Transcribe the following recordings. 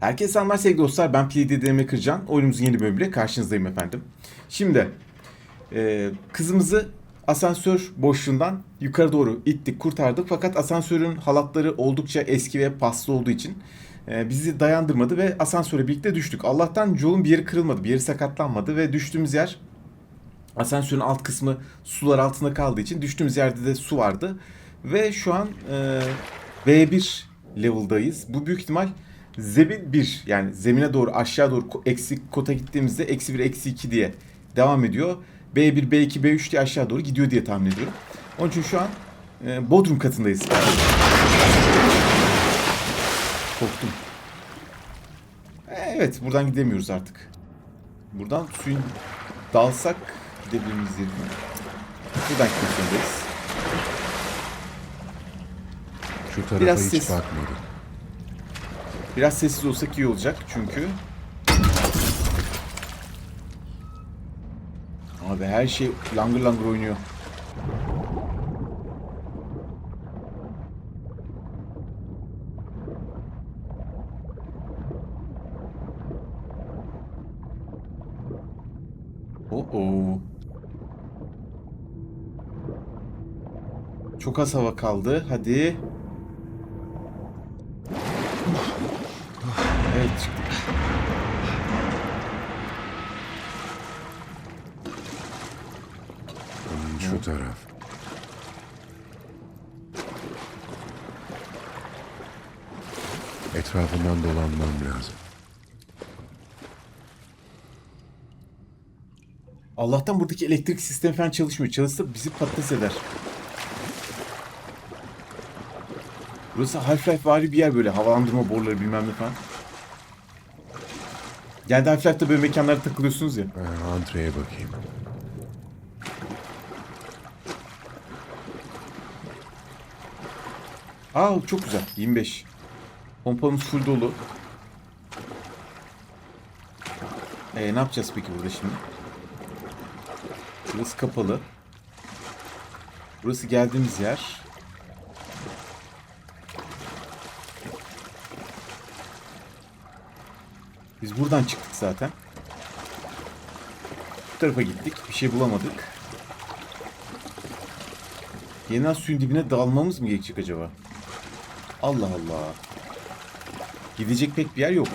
Herkese selamlar sevgili dostlar. Ben PDDM Kırcan. Oyunumuzun yeni bölümüyle karşınızdayım efendim. Şimdi e, kızımızı asansör boşluğundan yukarı doğru ittik, kurtardık. Fakat asansörün halatları oldukça eski ve paslı olduğu için e, bizi dayandırmadı ve asansöre birlikte düştük. Allah'tan yolun bir yeri kırılmadı, bir yeri sakatlanmadı ve düştüğümüz yer asansörün alt kısmı sular altında kaldığı için düştüğümüz yerde de su vardı. Ve şu an e, V1 level'dayız. Bu büyük ihtimal zemin 1 yani zemine doğru aşağı doğru eksi kota gittiğimizde eksi 1 eksi 2 diye devam ediyor. B1, B2, B3 diye aşağı doğru gidiyor diye tahmin ediyorum. Onun için şu an e, Bodrum katındayız. Korktum. E, Evet buradan gidemiyoruz artık. Buradan suyun dalsak diye düşünüyorum. Buradan gitmek zorundayız. Şu tarafa Biraz hiç ses- bakmadım. Biraz sessiz olsak iyi olacak çünkü. Abi her şey langır langır oynuyor. Oh oh. Çok az hava kaldı. Hadi. Evet çıktık. Taraf. Etrafından dolanmam lazım. Allah'tan buradaki elektrik sistemi falan çalışmıyor. Çalışsa bizi patates eder. Burası Half-Life vari bir yer böyle. Havalandırma boruları bilmem ne falan. Yani Half-Life'da böyle mekanlara takılıyorsunuz ya. Ha, antreye bakayım. Aa çok güzel. 25. Pompamız full dolu. Ee, ne yapacağız peki burada şimdi? Burası kapalı. Burası geldiğimiz yer. Biz buradan çıktık zaten. Bu tarafa gittik. Bir şey bulamadık. Yeniden suyun dibine dalmamız mı gerekecek acaba? Allah Allah. Gidecek pek bir yer yok.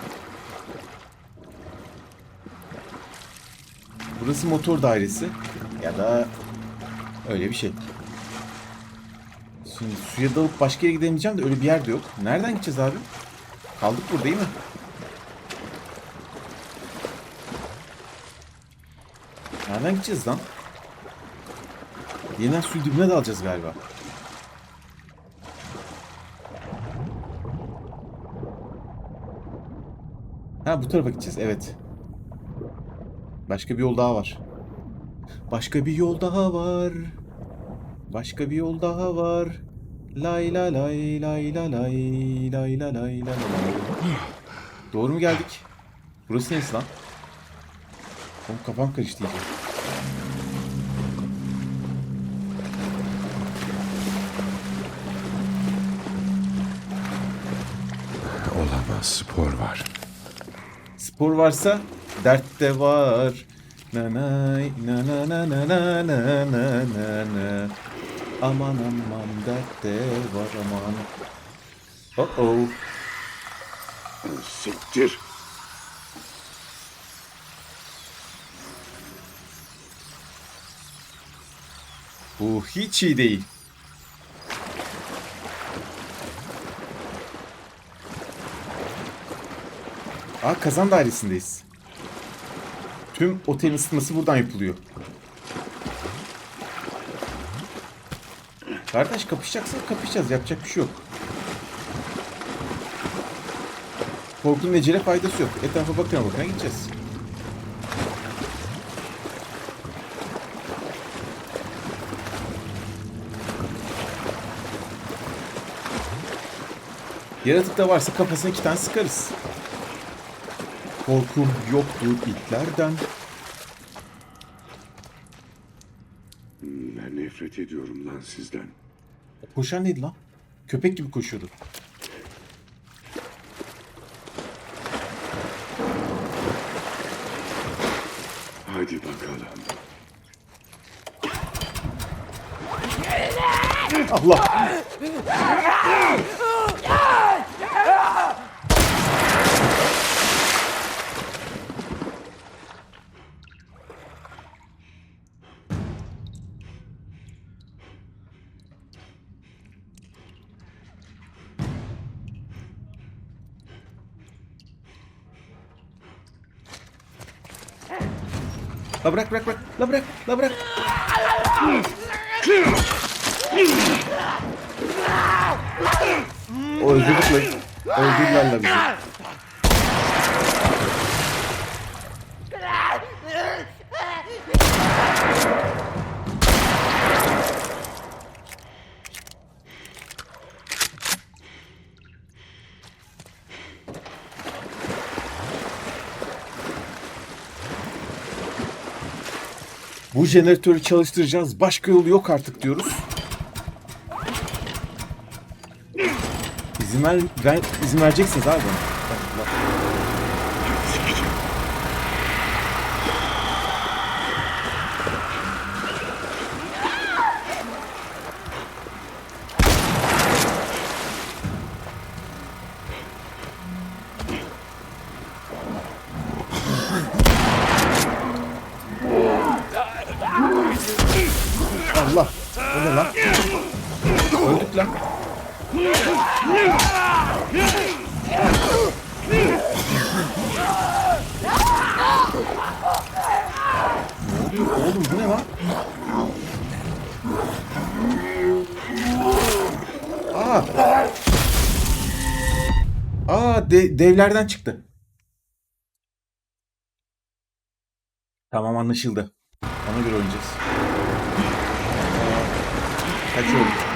Burası motor dairesi. Ya da öyle bir şey. Şimdi suya dalıp başka yere gidemeyeceğim de öyle bir yer de yok. Nereden gideceğiz abi? Kaldık burada değil mi? Nereden gideceğiz lan? Yeniden su dibine dalacağız galiba. Bu tarafa gideceğiz evet. Başka bir yol daha var. Başka bir yol daha var. Başka bir yol daha var. Lay la lay lay la lay lay la lay la la lay. Doğru mu geldik? Burası neresi lan? Oğlum kafam karıştı iyice. Olamaz, spor var. Spor varsa dert de var. Na na na na na na na na na na. Aman aman dert de var aman. Oh oh. Siktir. Bu hiç iyi değil. Aa kazan dairesindeyiz. Tüm otelin ısıtması buradan yapılıyor. Kardeş kapışacaksak kapışacağız. Yapacak bir şey yok. Korkunun ecele faydası yok. Etrafa bakına bakına gideceğiz. Yaratık da varsa kafasına iki tane sıkarız. Korkum yoktu itlerden. Ben nefret ediyorum lan sizden. Koşan neydi lan? Köpek gibi koşuyordu. Hadi bakalım. Allah! La bırak bırak bırak. La bırak. La bırak. O öldürdük lan. Öldürdüler la bizi. Bu jeneratörü çalıştıracağız. Başka yolu yok artık diyoruz. İzin ver, ver izin vereceksiniz abi bana. Sikeceğim. Ne oluyor oğlum bu ne lan? Aa. Aa de- devlerden çıktı. Tamam anlaşıldı. Ona göre oynayacağız. Kaçıyorum.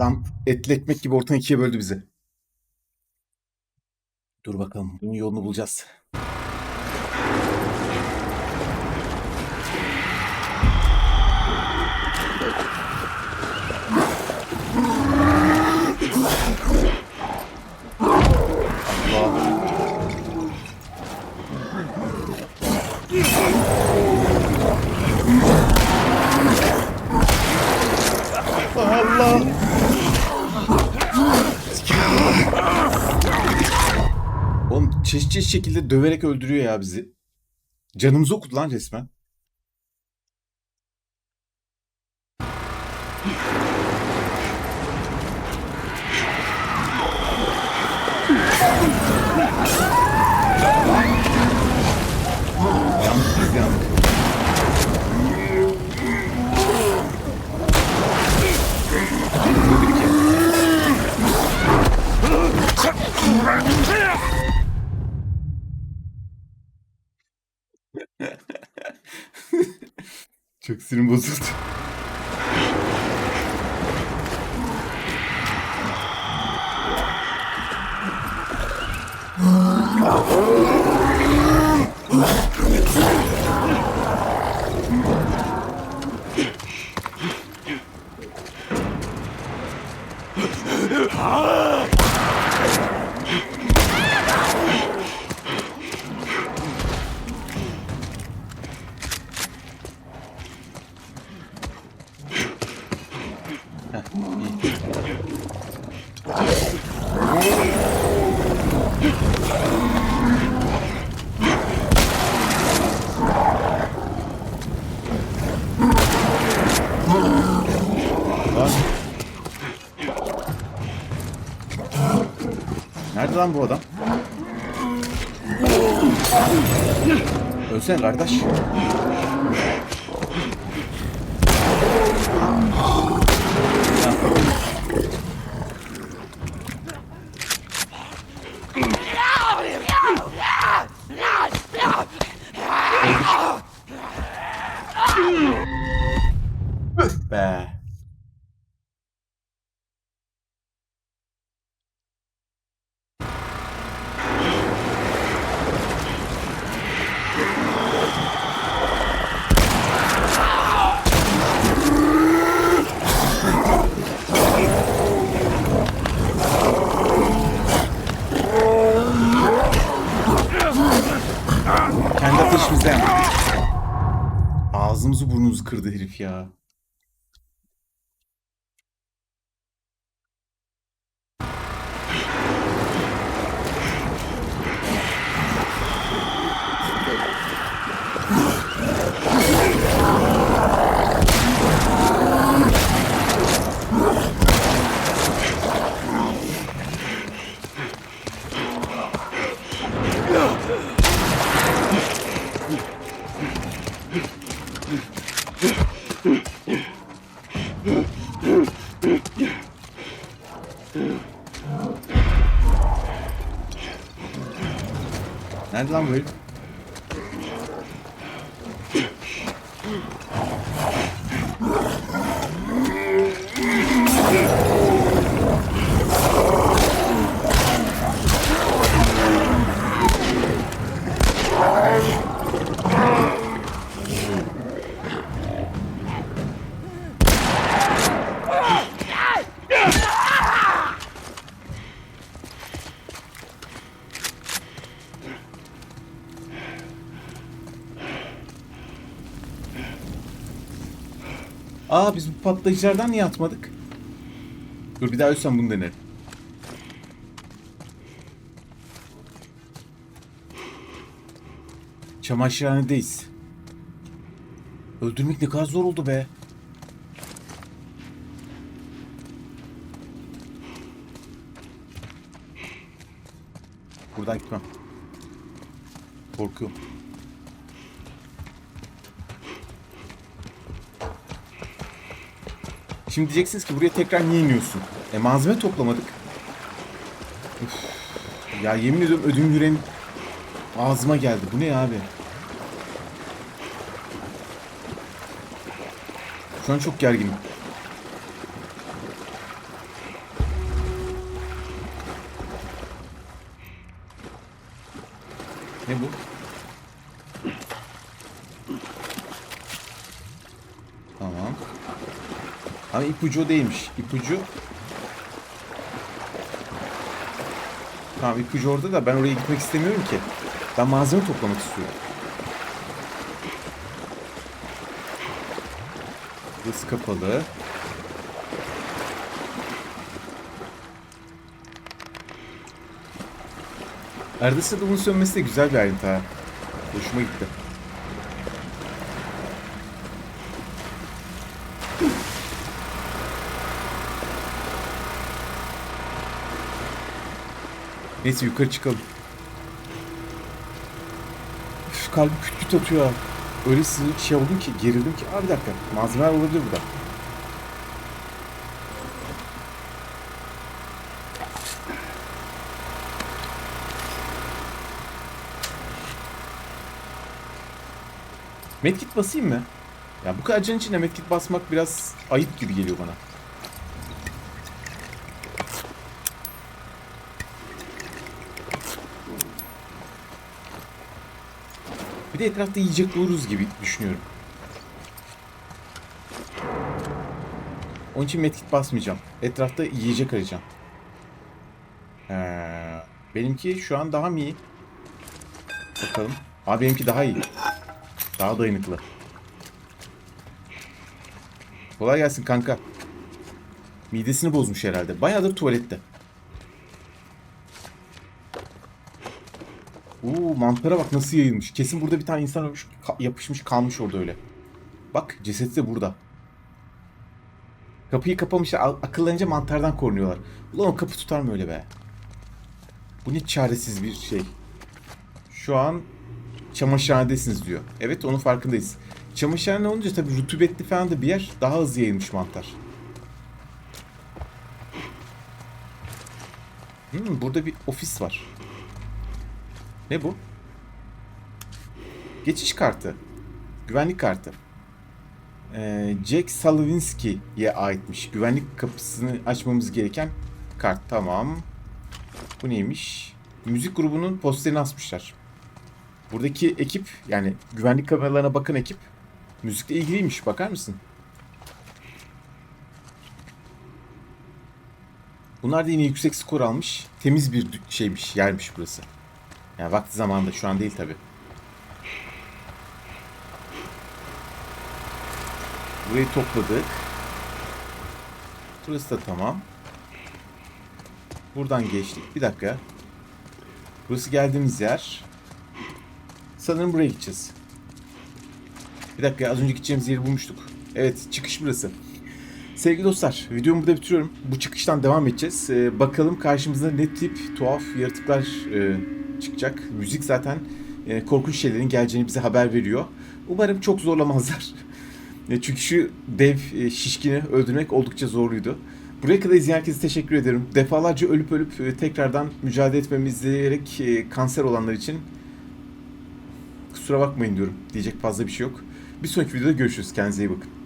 Adam etli ekmek gibi ortadan ikiye böldü bizi. Dur bakalım bunun yolunu bulacağız. Allah. Allah. Oğlum çeşit çeşit şekilde döverek öldürüyor ya bizi. Canımızı okudu lan resmen. Sinirim bozuldu. Lan. Nerede lan bu adam? Ölsene kardeş. Kırdı herif ya. Nerede lan bu herif? Aa biz bu patlayıcılardan niye atmadık? Dur bir daha ölsem bunu denerim. Çamaşırhanedeyiz. Öldürmek ne kadar zor oldu be. Buradan gitmem. Korkuyorum. Şimdi diyeceksiniz ki buraya tekrar niye iniyorsun? E malzeme toplamadık. Üf. Ya yemin ediyorum ödüm yüreğim ağzıma geldi. Bu ne abi? Şu an çok gerginim. Ne bu? Tamam. Ama ipucu değilmiş. İpucu... Tamam ipucu orada da ben oraya gitmek istemiyorum ki. Ben malzeme toplamak istiyorum. Burası kapalı. Arada sırada bunun sönmesi de güzel bir ayrıntı ha. Hoşuma gitti. Neyse yukarı çıkalım. Üf, kalbim küt küt atıyor. Öyle şey oldum ki gerildim ki. Aa bir dakika malzemeler olabilir burada. Medkit basayım mı? Ya bu kadar can içinde medkit basmak biraz ayıp gibi geliyor bana. De etrafta yiyecek buluruz gibi düşünüyorum. Onun için medkit basmayacağım. Etrafta yiyecek arayacağım. Ee, benimki şu an daha mı iyi? Bakalım. Abi benimki daha iyi. Daha dayanıklı. Kolay gelsin kanka. Midesini bozmuş herhalde. Bayağıdır tuvalette. Oo mantara bak nasıl yayılmış. Kesin burada bir tane insan ölmüş, yapışmış kalmış orada öyle. Bak cesedi de burada. Kapıyı kapamışlar. Akıllanınca mantardan korunuyorlar. Ulan o kapı tutar mı öyle be? Bu ne çaresiz bir şey. Şu an çamaşırhanedesiniz diyor. Evet onun farkındayız. Çamaşırhane olunca tabii rutubetli falan da bir yer daha hızlı yayılmış mantar. Hmm, burada bir ofis var. Ne bu? Geçiş kartı. Güvenlik kartı. Ee, Jack Salavinsky'ye aitmiş. Güvenlik kapısını açmamız gereken kart. Tamam. Bu neymiş? Müzik grubunun posterini asmışlar. Buradaki ekip yani güvenlik kameralarına bakan ekip müzikle ilgiliymiş. Bakar mısın? Bunlar da yine yüksek skor almış. Temiz bir şeymiş, yermiş burası. Yani vakti zamanında şu an değil tabi. Burayı topladık. Burası da tamam. Buradan geçtik. Bir dakika. Burası geldiğimiz yer. Sanırım buraya gideceğiz. Bir dakika az önce gideceğimiz yeri bulmuştuk. Evet çıkış burası. Sevgili dostlar videomu burada bitiriyorum. Bu çıkıştan devam edeceğiz. Ee, bakalım karşımıza ne tip tuhaf yaratıklar e, çıkacak. Müzik zaten e, korkunç şeylerin geleceğini bize haber veriyor. Umarım çok zorlamazlar. E, Çünkü şu dev e, şişkini öldürmek oldukça zorluydu. Buraya kadar izleyen herkese teşekkür ederim. Defalarca ölüp ölüp e, tekrardan mücadele etmemi izleyerek kanser olanlar için kusura bakmayın diyorum. Diyecek fazla bir şey yok. Bir sonraki videoda görüşürüz. Kendinize iyi bakın.